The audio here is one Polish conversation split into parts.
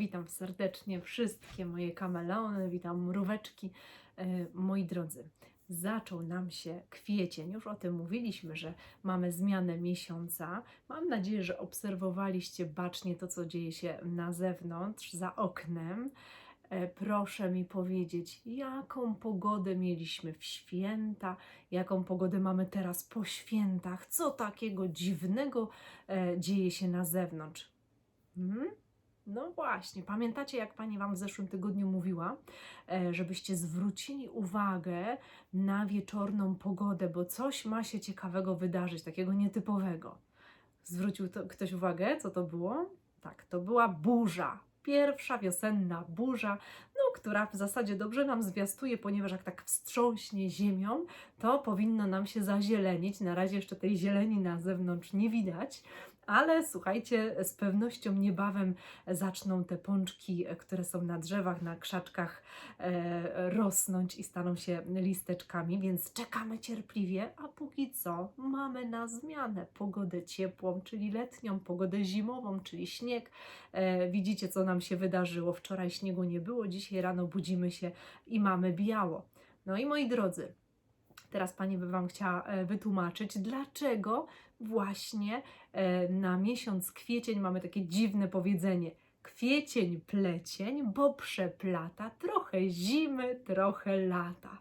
Witam serdecznie wszystkie moje kameleony, witam mróweczki. E, Moi drodzy, zaczął nam się kwiecień. Już o tym mówiliśmy, że mamy zmianę miesiąca. Mam nadzieję, że obserwowaliście bacznie to, co dzieje się na zewnątrz, za oknem. E, Proszę mi powiedzieć, jaką pogodę mieliśmy w święta, jaką pogodę mamy teraz po świętach, co takiego dziwnego e, dzieje się na zewnątrz. Hmm? No właśnie, pamiętacie, jak pani Wam w zeszłym tygodniu mówiła, e, żebyście zwrócili uwagę na wieczorną pogodę, bo coś ma się ciekawego wydarzyć, takiego nietypowego. Zwrócił to ktoś uwagę, co to było? Tak, to była burza. Pierwsza wiosenna burza, no, która w zasadzie dobrze nam zwiastuje, ponieważ jak tak wstrząśnie ziemią, to powinno nam się zazielenić. Na razie jeszcze tej zieleni na zewnątrz nie widać, ale słuchajcie, z pewnością niebawem zaczną te pączki, e, które są na drzewach, na krzaczkach e, rosnąć i staną się listeczkami, więc czekamy cierpliwie, a póki co mamy na zmianę pogodę ciepłą, czyli letnią, pogodę zimową, czyli śnieg. E, widzicie, co nam się wydarzyło. Wczoraj śniegu nie było, dzisiaj rano budzimy się i mamy biało. No i moi drodzy, teraz Pani by Wam chciała e, wytłumaczyć, dlaczego właśnie e, na miesiąc kwiecień mamy takie dziwne powiedzenie. Kwiecień plecień, bo przeplata trochę zimy, trochę lata.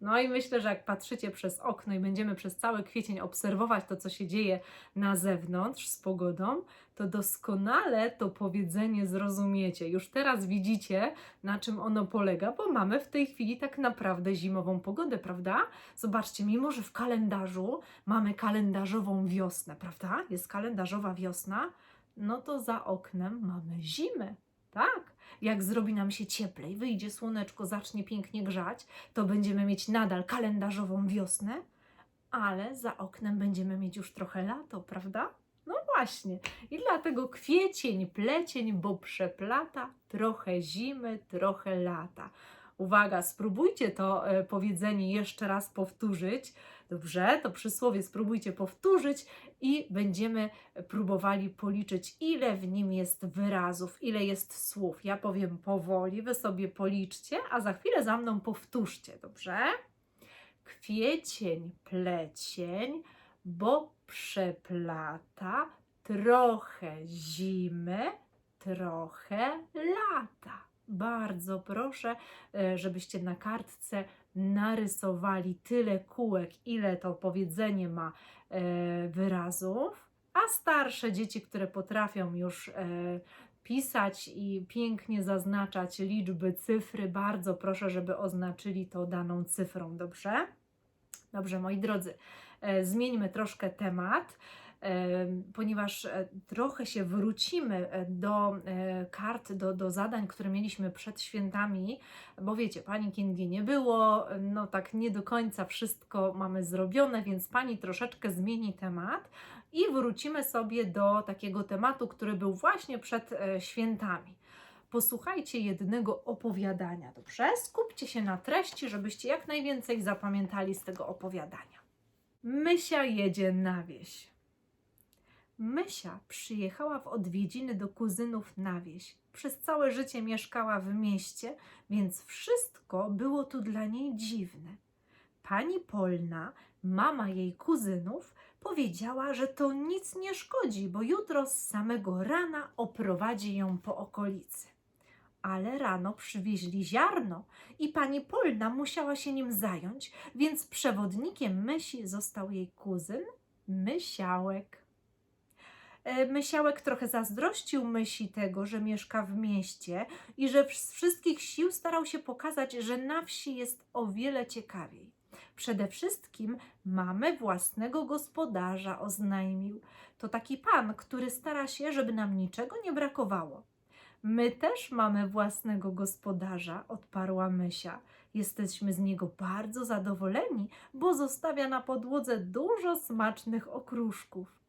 No i myślę, że jak patrzycie przez okno i będziemy przez cały kwiecień obserwować to, co się dzieje na zewnątrz z pogodą, to doskonale to powiedzenie zrozumiecie. Już teraz widzicie, na czym ono polega, bo mamy w tej chwili tak naprawdę zimową pogodę, prawda? Zobaczcie, mimo że w kalendarzu mamy kalendarzową wiosnę, prawda? Jest kalendarzowa wiosna, no to za oknem mamy zimę, tak? Jak zrobi nam się cieplej, wyjdzie słoneczko, zacznie pięknie grzać, to będziemy mieć nadal kalendarzową wiosnę, ale za oknem będziemy mieć już trochę lato, prawda? Właśnie. I dlatego kwiecień, plecień, bo przeplata, trochę zimy, trochę lata. Uwaga, spróbujcie to e, powiedzenie jeszcze raz powtórzyć. Dobrze, to przysłowie spróbujcie powtórzyć i będziemy próbowali policzyć, ile w nim jest wyrazów, ile jest słów. Ja powiem powoli, wy sobie policzcie, a za chwilę za mną powtórzcie, dobrze? Kwiecień, plecień, bo przeplata, trochę zimy, trochę lata. Bardzo proszę, e, żebyście na kartce narysowali tyle kółek, ile to powiedzenie ma e, wyrazów, a starsze dzieci, które potrafią już e, pisać i pięknie zaznaczać liczby, cyfry, bardzo proszę, żeby oznaczyli to daną cyfrą, dobrze? Dobrze, moi drodzy, zmieńmy troszkę temat, ponieważ e, trochę się wrócimy e, do e, kart, do, do zadań, które mieliśmy przed świętami, bo wiecie, pani Kingi nie było, no tak nie do końca wszystko mamy zrobione, więc pani troszeczkę zmieni temat i wrócimy sobie do takiego tematu, który był właśnie przed świętami. Posłuchajcie jednego opowiadania, dobrze? Skupcie się na treści, żebyście jak najwięcej zapamiętali z tego opowiadania. Mysia jedzie na wieś. Mysia przyjechała w odwiedziny do kuzynów na wieś. Przez całe życie mieszkała w mieście, więc wszystko było tu dla niej dziwne. Pani Polna, mama jej kuzynów, powiedziała, że to nic nie szkodzi, bo jutro z samego rana oprowadzi ją po okolicy. Ale rano przywieźli ziarno i pani Polna musiała się nim zająć, więc przewodnikiem mysi został jej kuzyn Mysiałek. E, Mysiałek trochę zazdrościł mysi tego, że mieszka w mieście i że z wszystkich sił starał się pokazać, że na wsi jest o wiele ciekawiej. Przede wszystkim mamy własnego gospodarza, oznajmił. To taki pan, który stara się, żeby nam niczego nie brakowało. My też mamy własnego gospodarza, odparła Mysia. Jesteśmy z niego bardzo zadowoleni, bo zostawia na podłodze dużo smacznych okruszków.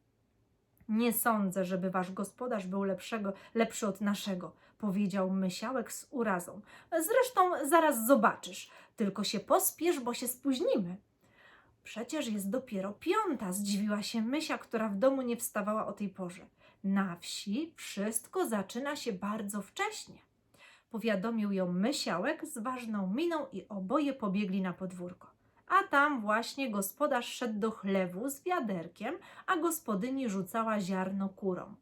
Nie sądzę, żeby wasz gospodarz był lepszego, lepszy od naszego, powiedział Mysiałek z urazą. Zresztą zaraz zobaczysz, tylko się pospiesz, bo się spóźnimy. Przecież jest dopiero piąta, zdziwiła się Mysia, która w domu nie wstawała o tej porze. Na wsi wszystko zaczyna się bardzo wcześnie. Powiadomił ją Mysiałek z ważną miną i oboje pobiegli na podwórko. A tam właśnie gospodarz szedł do chlewu z wiaderkiem, a gospodyni rzucała ziarno kurom.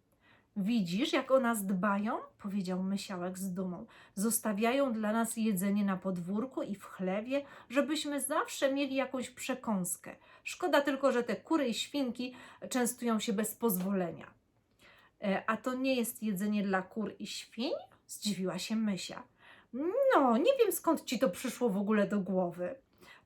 Widzisz, jak o nas dbają? powiedział Mysiałek z dumą. Zostawiają dla nas jedzenie na podwórku i w chlewie, żebyśmy zawsze mieli jakąś przekąskę. Szkoda tylko, że te kury i świnki częstują się bez pozwolenia. E, a to nie jest jedzenie dla kur i świń? Zdziwiła się Mysia. No, nie wiem skąd ci to przyszło w ogóle do głowy.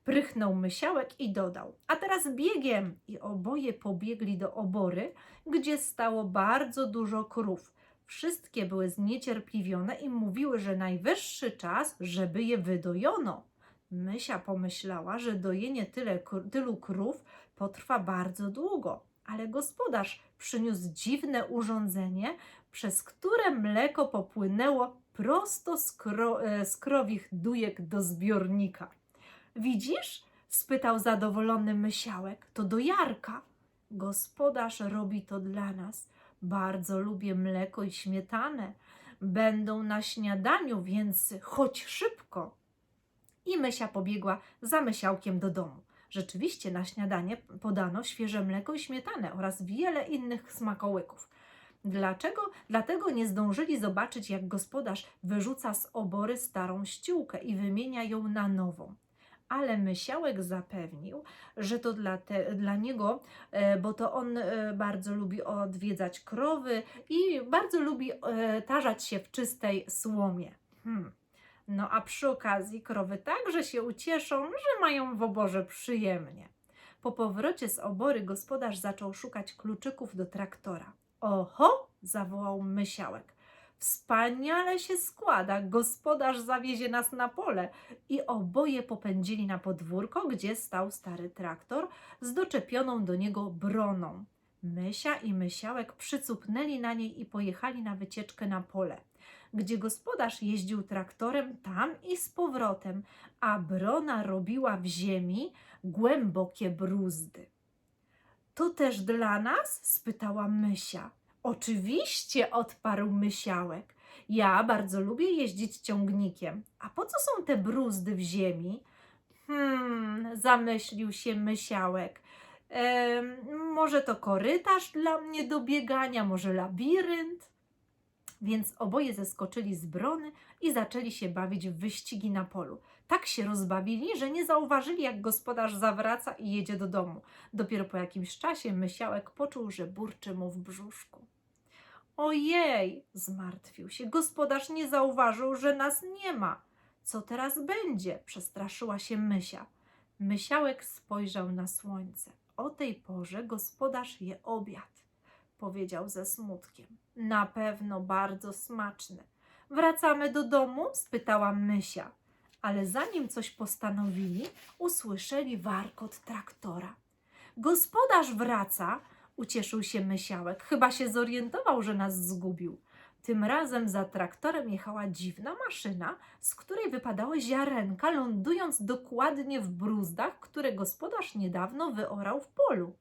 Prychnął Mysiałek i dodał, a teraz biegiem! I oboje pobiegli do obory, gdzie stało bardzo dużo krów. Wszystkie były zniecierpliwione i mówiły, że najwyższy czas, żeby je wydojono. Mysia pomyślała, że dojenie tyle, tylu krów potrwa bardzo długo, ale gospodarz przyniósł dziwne urządzenie, przez które mleko popłynęło prosto z, kro, e, z krowich dujek do zbiornika. Widzisz? spytał zadowolony mysiałek. To do Jarka. Gospodarz robi to dla nas. Bardzo lubię mleko i śmietanę. Będą na śniadaniu, więc chodź szybko. I mysia pobiegła za mysiałkiem do domu. Rzeczywiście na śniadanie podano świeże mleko i śmietanę oraz wiele innych smakołyków. Dlaczego? Dlatego nie zdążyli zobaczyć, jak gospodarz wyrzuca z obory starą ściółkę i wymienia ją na nową ale Mysiałek zapewnił, że to dla, te, dla niego, e, bo to on e, bardzo lubi odwiedzać krowy i bardzo lubi e, tarzać się w czystej słomie. Hmm. No a przy okazji krowy także się ucieszą, że mają w oborze przyjemnie. Po powrocie z obory gospodarz zaczął szukać kluczyków do traktora. Oho! zawołał Mysiałek. Wspaniale się składa, gospodarz zawiezie nas na pole. I oboje popędzili na podwórko, gdzie stał stary traktor z doczepioną do niego broną. Mysia i Mysiałek przycupnęli na niej i pojechali na wycieczkę na pole, gdzie gospodarz jeździł traktorem tam i z powrotem, a brona robiła w ziemi głębokie bruzdy. To też dla nas? spytała Mysia. Oczywiście, odparł mysiałek. Ja bardzo lubię jeździć ciągnikiem. A po co są te bruzdy w ziemi? Hmm, zamyślił się mysiałek. Może to korytarz dla mnie do biegania, może labirynt? Więc oboje zeskoczyli z brony i zaczęli się bawić w wyścigi na polu. Tak się rozbawili, że nie zauważyli, jak gospodarz zawraca i jedzie do domu. Dopiero po jakimś czasie mysiałek poczuł, że burczy mu w brzuszku. Ojej, zmartwił się. Gospodarz nie zauważył, że nas nie ma. Co teraz będzie? Przestraszyła się Mysia. Mysiałek spojrzał na słońce. O tej porze gospodarz je obiad, powiedział ze smutkiem. Na pewno bardzo smaczny. Wracamy do domu? spytała Mysia. Ale zanim coś postanowili, usłyszeli warkot traktora. Gospodarz wraca, Ucieszył się mysiałek. Chyba się zorientował, że nas zgubił. Tym razem za traktorem jechała dziwna maszyna, z której wypadały ziarenka, lądując dokładnie w bruzdach, które gospodarz niedawno wyorał w polu.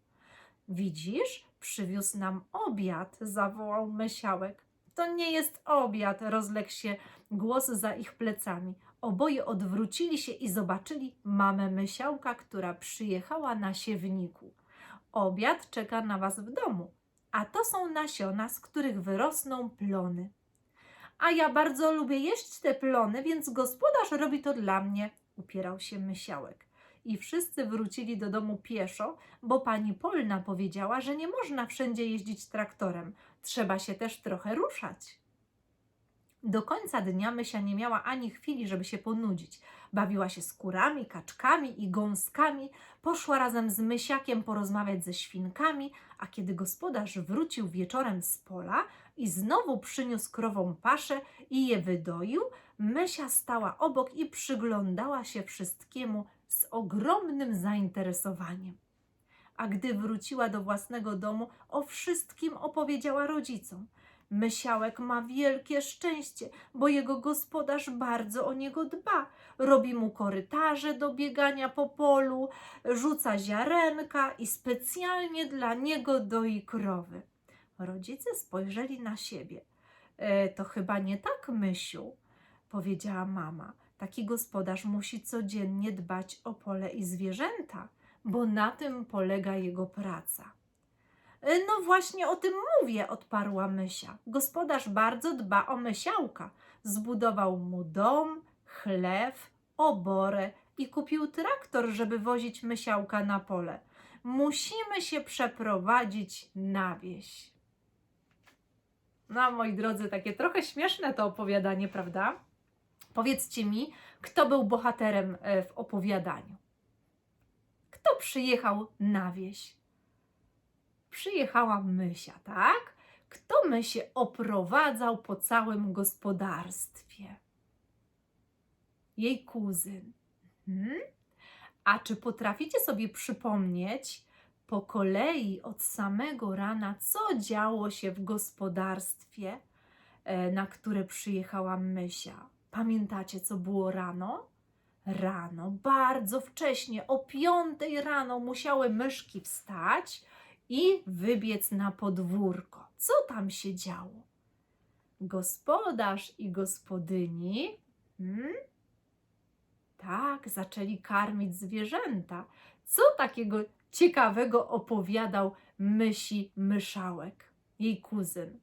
Widzisz, przywiózł nam obiad, zawołał mysiałek. To nie jest obiad, rozległ się głos za ich plecami. Oboje odwrócili się i zobaczyli mamę mysiałka, która przyjechała na siewniku. Obiad czeka na Was w domu, a to są nasiona, z których wyrosną plony. A ja bardzo lubię jeść te plony, więc gospodarz robi to dla mnie, upierał się mysiałek. I wszyscy wrócili do domu pieszo, bo pani Polna powiedziała, że nie można wszędzie jeździć traktorem, trzeba się też trochę ruszać. Do końca dnia Mysia nie miała ani chwili, żeby się ponudzić. Bawiła się z kurami, kaczkami i gąskami, poszła razem z Mysiakiem porozmawiać ze świnkami, a kiedy gospodarz wrócił wieczorem z pola i znowu przyniósł krową paszę i je wydoił, Mysia stała obok i przyglądała się wszystkiemu z ogromnym zainteresowaniem. A gdy wróciła do własnego domu, o wszystkim opowiedziała rodzicom – Mysiałek ma wielkie szczęście, bo jego gospodarz bardzo o niego dba. Robi mu korytarze do biegania po polu, rzuca ziarenka i specjalnie dla niego doi krowy. Rodzice spojrzeli na siebie. E, to chyba nie tak, Mysiu, powiedziała mama. Taki gospodarz musi codziennie dbać o pole i zwierzęta, bo na tym polega jego praca. No właśnie o tym mówię, odparła Mysia. Gospodarz bardzo dba o Mysiałka. Zbudował mu dom, chlew, oborę i kupił traktor, żeby wozić Mysiałka na pole. Musimy się przeprowadzić na wieś. No, moi drodzy, takie trochę śmieszne to opowiadanie, prawda? Powiedzcie mi, kto był bohaterem e, w opowiadaniu? Kto przyjechał na wieś? Przyjechała Mysia, tak? Kto Mysię oprowadzał po całym gospodarstwie? Jej kuzyn. Mhm. A czy potraficie sobie przypomnieć po kolei od samego rana, co działo się w gospodarstwie, e, na które przyjechała Mysia? Pamiętacie, co było rano? Rano, bardzo wcześnie, o piątej rano musiały myszki wstać i wybiec na podwórko. Co tam się działo? Gospodarz i gospodyni hmm? tak, zaczęli karmić zwierzęta. Co takiego ciekawego opowiadał mysi myszałek, jej kuzyn?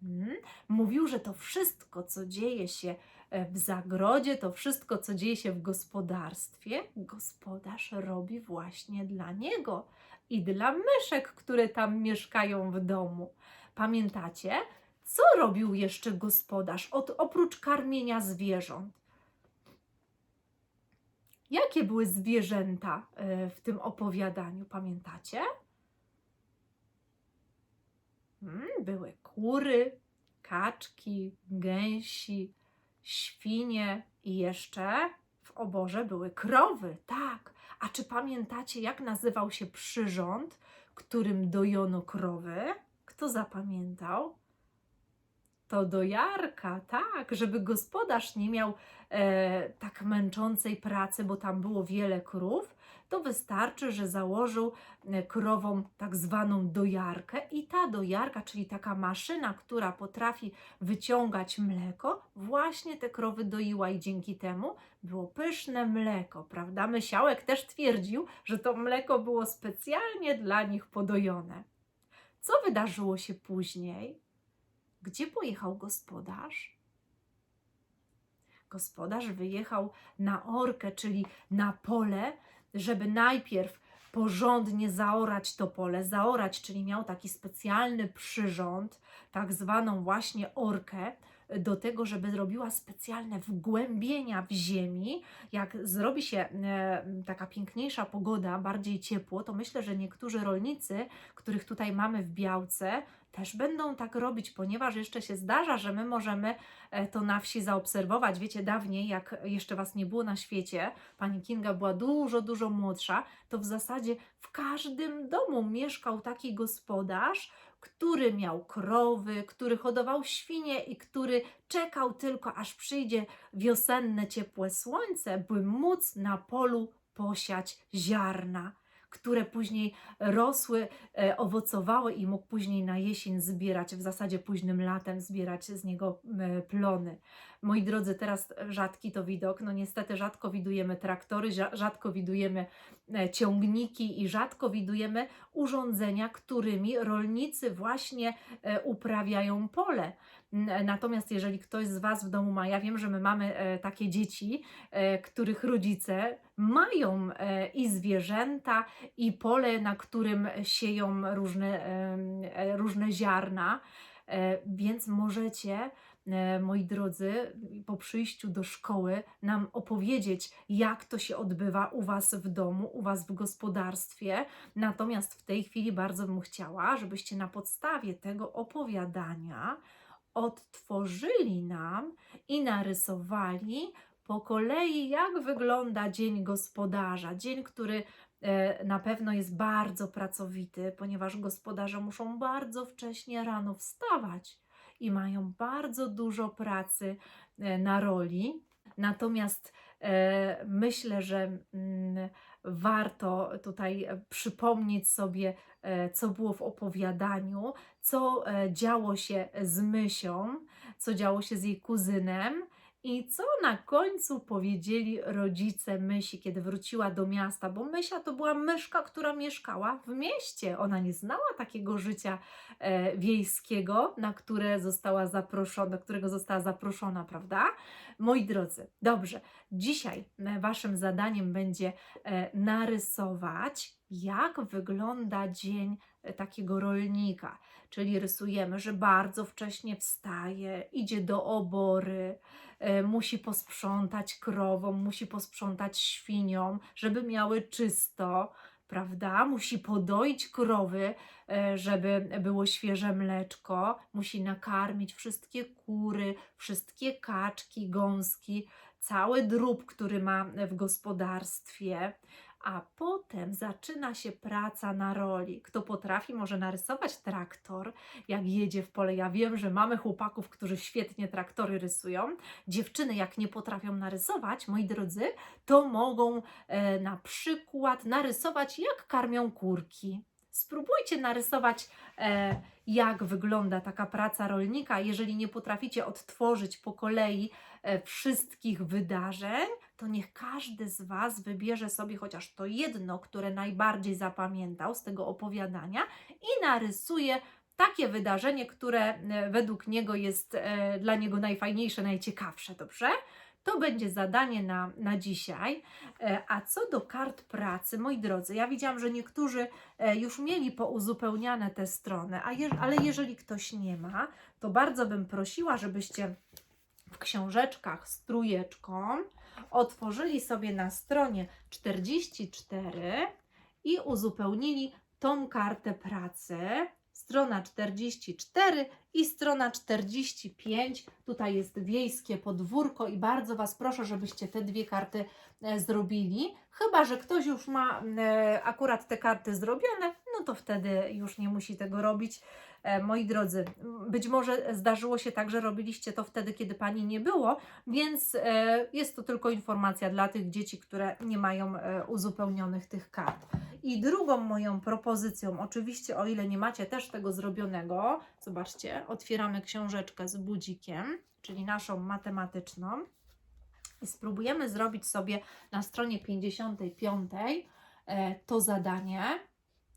Hmm? Mówił, że to wszystko, co dzieje się w zagrodzie, to wszystko, co dzieje się w gospodarstwie, gospodarz robi właśnie dla niego i dla myszek, które tam mieszkają w domu. Pamiętacie? Co robił jeszcze gospodarz od, oprócz karmienia zwierząt? Jakie były zwierzęta e, w tym opowiadaniu? Pamiętacie? Mm, były kury, kaczki, gęsi, świnie i jeszcze w oborze były krowy. Tak. A czy pamiętacie, jak nazywał się przyrząd, którym dojono krowy? Kto zapamiętał? To dojarka, tak, żeby gospodarz nie miał e, tak męczącej pracy, bo tam było wiele krów, to wystarczy, że założył e, krowom tak zwaną dojarkę i ta dojarka, czyli taka maszyna, która potrafi wyciągać mleko, właśnie te krowy doiła i dzięki temu było pyszne mleko, prawda? Mysiałek też twierdził, że to mleko było specjalnie dla nich podojone. Co wydarzyło się później? Gdzie pojechał gospodarz? Gospodarz wyjechał na orkę, czyli na pole, żeby najpierw porządnie zaorać to pole. Zaorać, czyli miał taki specjalny przyrząd, tak zwaną właśnie orkę, do tego, żeby zrobiła specjalne wgłębienia w ziemi. Jak zrobi się e, taka piękniejsza pogoda, bardziej ciepło, to myślę, że niektórzy rolnicy, których tutaj mamy w Białce, też będą tak robić, ponieważ jeszcze się zdarza, że my możemy e, to na wsi zaobserwować. Wiecie, dawniej, jak jeszcze Was nie było na świecie, pani Kinga była dużo, dużo młodsza, to w zasadzie w każdym domu mieszkał taki gospodarz, który miał krowy, który hodował świnie i który czekał tylko, aż przyjdzie wiosenne, ciepłe słońce, by móc na polu posiać ziarna które później rosły, e, owocowały i mógł później na jesień zbierać, w zasadzie późnym latem zbierać z niego e, plony. Moi drodzy, teraz rzadki to widok. No niestety rzadko widujemy traktory, rza- rzadko widujemy e, ciągniki i rzadko widujemy urządzenia, którymi rolnicy właśnie e, uprawiają pole. Natomiast jeżeli ktoś z Was w domu ma, ja wiem, że my mamy e, takie dzieci, których rodzice mają i zwierzęta, i pole, na którym sieją różne, różne ziarna, więc możecie, moi drodzy, po przyjściu do szkoły nam opowiedzieć, jak to się odbywa u Was w domu, u Was w gospodarstwie. Natomiast w tej chwili bardzo bym chciała, żebyście na podstawie tego opowiadania odtworzyli nam i narysowali po kolei, jak wygląda dzień gospodarza. Dzień, który e, na pewno jest bardzo pracowity, ponieważ gospodarze muszą bardzo wcześnie rano wstawać i mają bardzo dużo pracy e, na roli. Natomiast e, myślę, że mm, warto tutaj e, przypomnieć sobie, co było w opowiadaniu, co działo się z Mysią, co działo się z jej kuzynem. I co na końcu powiedzieli rodzice Mysi, kiedy wróciła do miasta? Bo Mysia to była myszka, która mieszkała w mieście. Ona nie znała takiego życia e, wiejskiego, na które została zaproszona, do którego została zaproszona, prawda? Moi drodzy, dobrze. Dzisiaj e, waszym zadaniem będzie e, narysować, jak wygląda dzień takiego rolnika. Czyli rysujemy, że bardzo wcześnie wstaje, idzie do obory, e, musi posprzątać krowom, musi posprzątać świniom, żeby miały czysto, prawda? Musi podoić krowy, e, żeby było świeże mleczko, musi nakarmić wszystkie kury, wszystkie kaczki, gąski, cały drób, który ma w gospodarstwie. A potem zaczyna się praca na roli. Kto potrafi, może narysować traktor, jak jedzie w pole. Ja wiem, że mamy chłopaków, którzy świetnie traktory rysują. Dziewczyny, jak nie potrafią narysować, moi drodzy, to mogą e, na przykład narysować, jak karmią kurki. Spróbujcie narysować, e, jak wygląda taka praca rolnika. Jeżeli nie potraficie odtworzyć po kolei e, wszystkich wydarzeń, to niech każdy z Was wybierze sobie chociaż to jedno, które najbardziej zapamiętał z tego opowiadania i narysuje takie wydarzenie, które e, według niego jest e, dla niego najfajniejsze, najciekawsze, dobrze? To będzie zadanie na, na dzisiaj. E, A co do kart pracy, moi drodzy, ja widziałam, że niektórzy już mieli pouzupełniane te strony, a ale jeżeli ktoś nie ma, to bardzo bym prosiła, żebyście w książeczkach z trójeczką otworzyli sobie na stronie 44 i uzupełnili tą kartę pracy. Strona 44 i strona 45. Tutaj jest wiejskie podwórko i bardzo Was proszę, żebyście te dwie karty e, zrobili. Chyba, że ktoś już ma e, akurat te karty zrobione, no to wtedy już nie musi tego robić. E, moi drodzy, być może zdarzyło się tak, że robiliście to wtedy, kiedy Pani nie było, więc e, jest to tylko informacja dla tych dzieci, które nie mają e, uzupełnionych tych kart. I drugą moją propozycją, oczywiście o ile nie macie też tego zrobionego, zobaczcie, otwieramy książeczkę z budzikiem, czyli naszą matematyczną i spróbujemy zrobić sobie na stronie 55 e, to zadanie.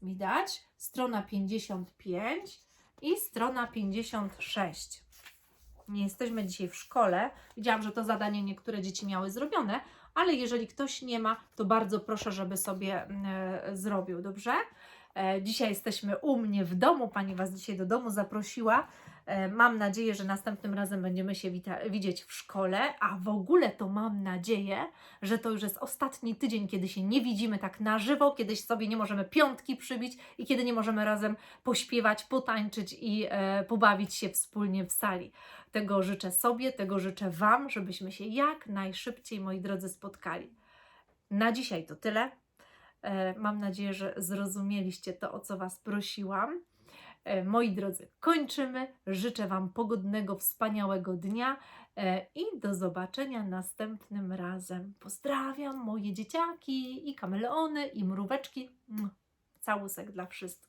Widać? Strona 55 i strona 56. Nie jesteśmy dzisiaj w szkole. Widziałam, że to zadanie niektóre dzieci miały zrobione, ale jeżeli ktoś nie ma, to bardzo proszę, żeby sobie e, zrobił, dobrze? E, dzisiaj jesteśmy u mnie w domu. Pani Was dzisiaj do domu zaprosiła. E, mam nadzieję, że następnym razem będziemy się widzieć w szkole, a w ogóle to mam nadzieję, że to już jest ostatni tydzień, kiedy się nie widzimy tak na żywo, kiedy sobie nie możemy piątki przybić i kiedy nie możemy razem pośpiewać, potańczyć i e, pobawić się wspólnie w sali. Tego życzę sobie, tego życzę Wam, żebyśmy się jak najszybciej, moi drodzy, spotkali. Na dzisiaj to tyle. E, Mam nadzieję, że zrozumieliście to, o co Was prosiłam. E, Moi drodzy, kończymy. Życzę Wam pogodnego, wspaniałego dnia e, i do zobaczenia następnym razem. Pozdrawiam moje dzieciaki i kameleony i mróweczki. Całusek dla wszystkich.